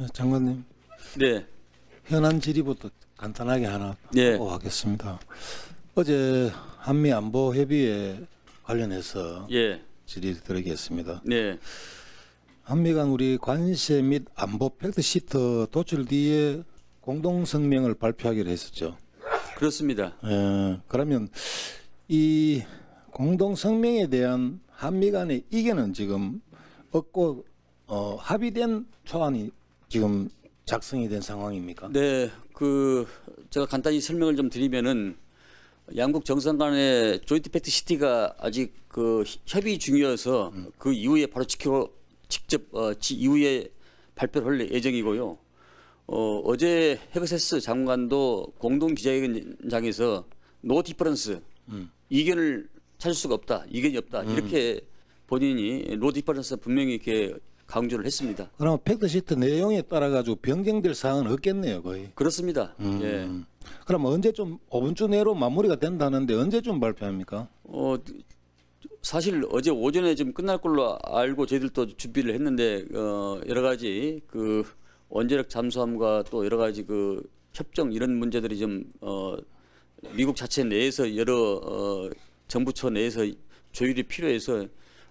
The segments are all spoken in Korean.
네, 장관님 네, 현안 질의부터 간단하게 하나 예. 하고 하겠습니다. 어제 한미 안보 협의에 관련해서 예, 질의 드리겠습니다. 네, 한미 간 우리 관세 및 안보 팩트 시트 도출 뒤에 공동 성명을 발표하기로 했었죠. 그렇습니다. 예, 그러면 이 공동 성명에 대한 한미 간의 이견은 지금 없고 어, 합의된 초안이 지금 작성이 된 상황입니까? 네, 그 제가 간단히 설명을 좀 드리면은 양국 정상 간의 조인트 팩트 시티가 아직 그 협의 중이어서 그 이후에 바로 지켜 직접 어, 지, 이후에 발표를 할 예정이고요. 어, 어제 헤그세스 장관도 공동 기자회견장에서 노 디퍼런스 이견을 찾을 수가 없다, 이견이 없다 이렇게 본인이 노 디퍼런스 분명히 이렇게 강조를 했습니다. 그러면 팩트 시트 내용에 따라 가지고 변경될 사항은 없겠네요, 거의. 그렇습니다. 음. 예. 그럼 언제쯤 5분주 내로 마무리가 된다는데 언제쯤 발표합니까? 어 사실 어제 오전에 좀 끝날 걸로 알고 저희들도 준비를 했는데 어 여러 가지 그 원자력 잠수함과 또 여러 가지 그 협정 이런 문제들이 좀어 미국 자체 내에서 여러 어 정부처 내에서 조율이 필요해서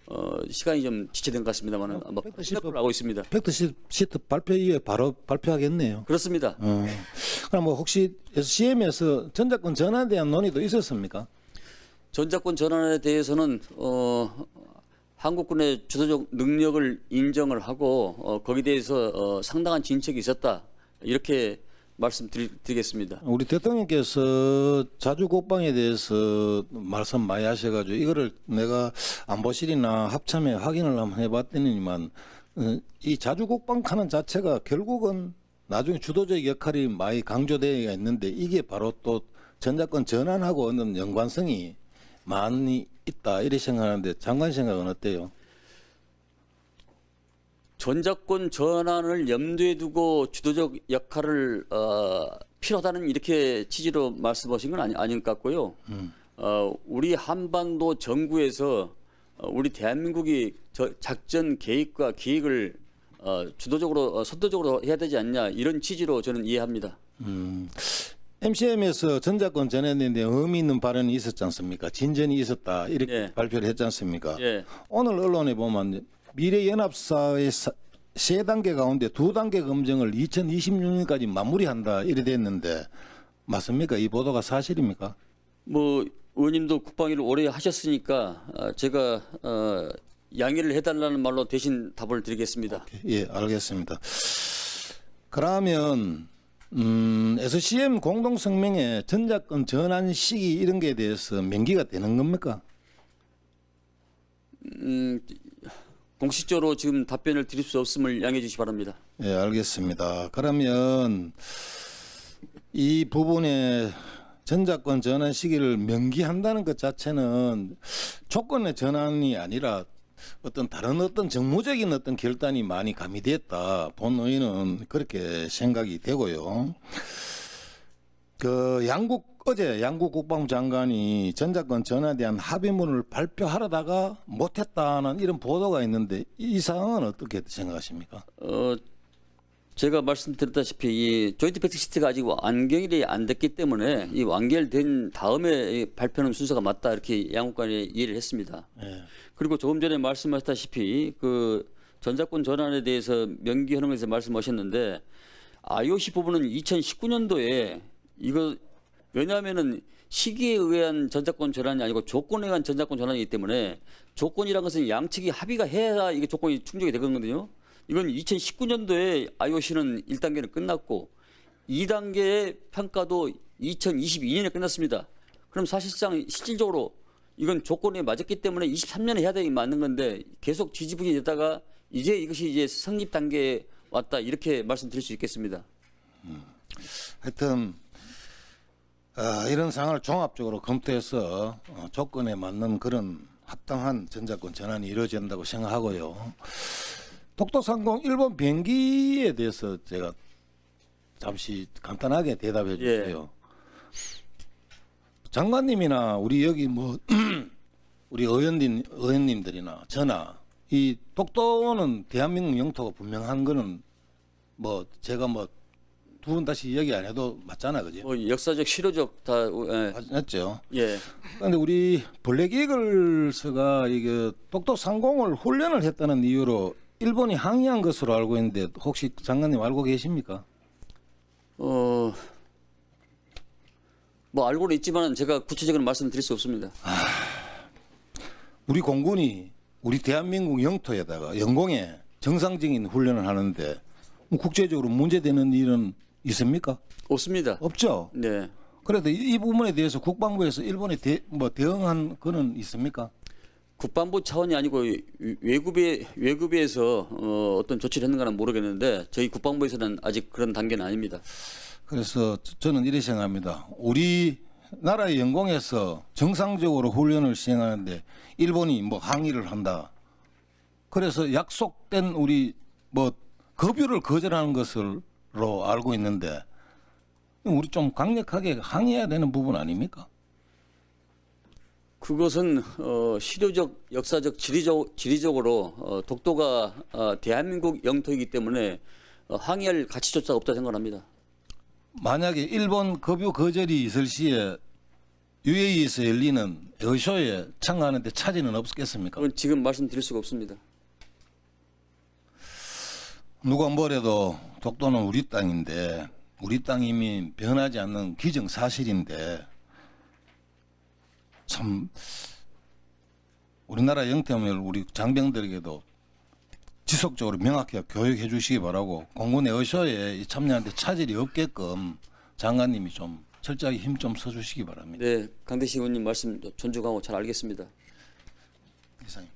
어 시간이 좀 지체된 것 같습니다만은 아마 걸로 알고 있습니다. 팩트 시- 시트 발표 이후에 바로 발표하겠네요. 그렇습니다. 어. 그럼 뭐 혹시 SCM에서 전자권 전환에 대한 논의도 있었습니까? 전자권 전환에 대해서는 어, 한국군의 주도적 능력을 인정을 하고 어, 거기에 대해서 어, 상당한 진척이 있었다 이렇게 말씀드리겠습니다. 우리 대통령께서 자주 국방에 대해서 말씀 많이 하셔가지고 이거를 내가 안보실이나 합참에 확인을 한번 해봤더니만 어, 이 자주 국방 하는 자체가 결국은 나중에 주도적 역할이 많이 강조되어 있는데 이게 바로 또 전자권 전환하고 얻는 연관성이 많이 있다 이렇게 생각하는데 장관 생각은 어때요? 전자권 전환을 염두에 두고 주도적 역할을 어, 필요하다는 이렇게 취지로 말씀하신 건 아니, 아닌 것 같고요. 어, 우리 한반도 정부에서 어, 우리 대한민국이 저 작전 계획과 기획을 어, 주도적으로 어, 선도적으로 해야 되지 않냐 이런 취지로 저는 이해합니다. 음, MCM에서 전환에 대한 의미 있는 발언이 있었지 않습니까? 진전이 있었다 이렇게 예. 발표를 했지 않습니까? 예. 오늘 언론에 보면 미래연합사의 사- 세 단계 가운데 두 단계 검증을 2026년까지 마무리한다 이래 됐는데 맞습니까? 이 보도가 사실입니까? 뭐 의원님도 국방위를 오래 하셨으니까 어, 제가 어, 양해를 해달라는 말로 대신 답을 드리겠습니다. 예, 알겠습니다. 그러면 음, SCM 공동 성명에 전자권 전환 시기 이런 게에 대해서 명기가 되는 겁니까? 음, 공식적으로 지금 답변을 드릴 수 없음을 양해해 주시 기 바랍니다. 예, 알겠습니다. 그러면 이 부분에 전자권 전환 시기를 명기한다는 것 자체는 조건의 전환이 아니라 어떤 다른 어떤 정무적인 어떤 결단이 많이 가미됐다. 본의는 그렇게 생각이 되고요. 그 양국 어제 양국 국방부 장관이 전자권 전환에 대한 합의문을 발표하려다가 못했다는 이런 보도가 있는데 이 상황은 어떻게 생각하십니까? 어, 제가 말씀드렸다시피 이 조인트 팩트 시트가 아직 완결이 안 됐기 때문에 이 완결된 다음에 이 발표는 순서가 맞다 이렇게 양국 간에 이해를 했습니다. 예. 그리고 조금 전에 말씀하셨다시피 그 전자권 전환에 대해서 것에 말씀하셨는데 IOC 부분은 2019년도에 이거 왜냐하면은 시기에 의한 전자권 전환이 아니고 조건에 의한 전자권 전환이기 때문에 조건이란 것은 양측이 합의가 해야 이게 조건이 충족이 되거든요. 이건 2019년도에 IOC는 1단계는 끝났고 2단계의 평가도 2022년에 끝났습니다. 그럼 사실상 실질적으로 이건 조건에 맞았기 때문에 23년에 해야 되기 맞는 건데 계속 지지분이 됐다가 이제 이것이 이제 성립 단계에 왔다 이렇게 말씀드릴 수 있겠습니다. 하여튼 아, 이런 상황을 종합적으로 검토해서 어, 조건에 맞는 그런 합당한 전자권 전환이 이루어진다고 생각하고요. 독도상공 일본 비행기에 대해서 제가 잠시 간단하게 대답해 주세요. 장관님이나 우리 여기 뭐 우리 의원님 의원님들이나 저나 이 독도는 대한민국 영토가 분명한 거는 뭐 제가 뭐 두 번 다시 이야기 안 해도 맞잖아, 그지? 뭐 역사적 실효적 다 예. 맞죠? 예. 그런데 우리 블랙 이글스가 이게 똑똑 상공을 훈련을 했다는 이유로 일본이 항의한 것으로 알고 있는데 혹시 장관님 알고 계십니까? 어. 뭐 알고는 있지만 제가 구체적인 말씀 드릴 수 없습니다. 우리 공군이 우리 대한민국 영토에다가 영공에 정상적인 훈련을 하는데 뭐 국제적으로 문제되는 일은 있습니까? 없습니다. 없죠. 네. 그래도 이, 이 부분에 대해서 국방부에서 일본에 대, 뭐 대응한 거는 있습니까? 국방부 차원이 아니고 외국에 외국에서 어, 어떤 조치를 했는가는 모르겠는데 저희 국방부에서는 아직 그런 단계는 아닙니다. 그래서 저- 저는 이렇게 생각합니다. 우리 나라의 영공에서 정상적으로 훈련을 시행하는데 일본이 뭐 항의를 한다. 그래서 약속된 우리 뭐 급유를 거절하는 것으 로 알고 있는데 우리 좀 강력하게 항의해야 되는 부분 아닙니까? 그것은 어, 실효적, 역사적, 지리적, 지리적으로 어, 독도가 어, 대한민국 영토이기 때문에 어, 항의할 가치조차 없다 생각합니다. 만약에 일본 급유 거절이 있을 시에 UAE에서 열리는 에어쇼에 참가하는데 차질은 없겠습니까? 지금 말씀드릴 수가 없습니다. 누가 뭐래도 독도는 우리 땅인데 우리 땅임이 변하지 않는 기정 사실인데 참 우리나라 영태함을 우리 장병들에게도 지속적으로 명확하게 교육해 주시기 바라고 공군 에어쇼에 참여하는데 차질이 없게끔 장관님이 좀 철저하게 힘 좀 써주시기 바랍니다. 네, 강대식 의원님 말씀 존중하고 잘 알겠습니다. 이상입니다.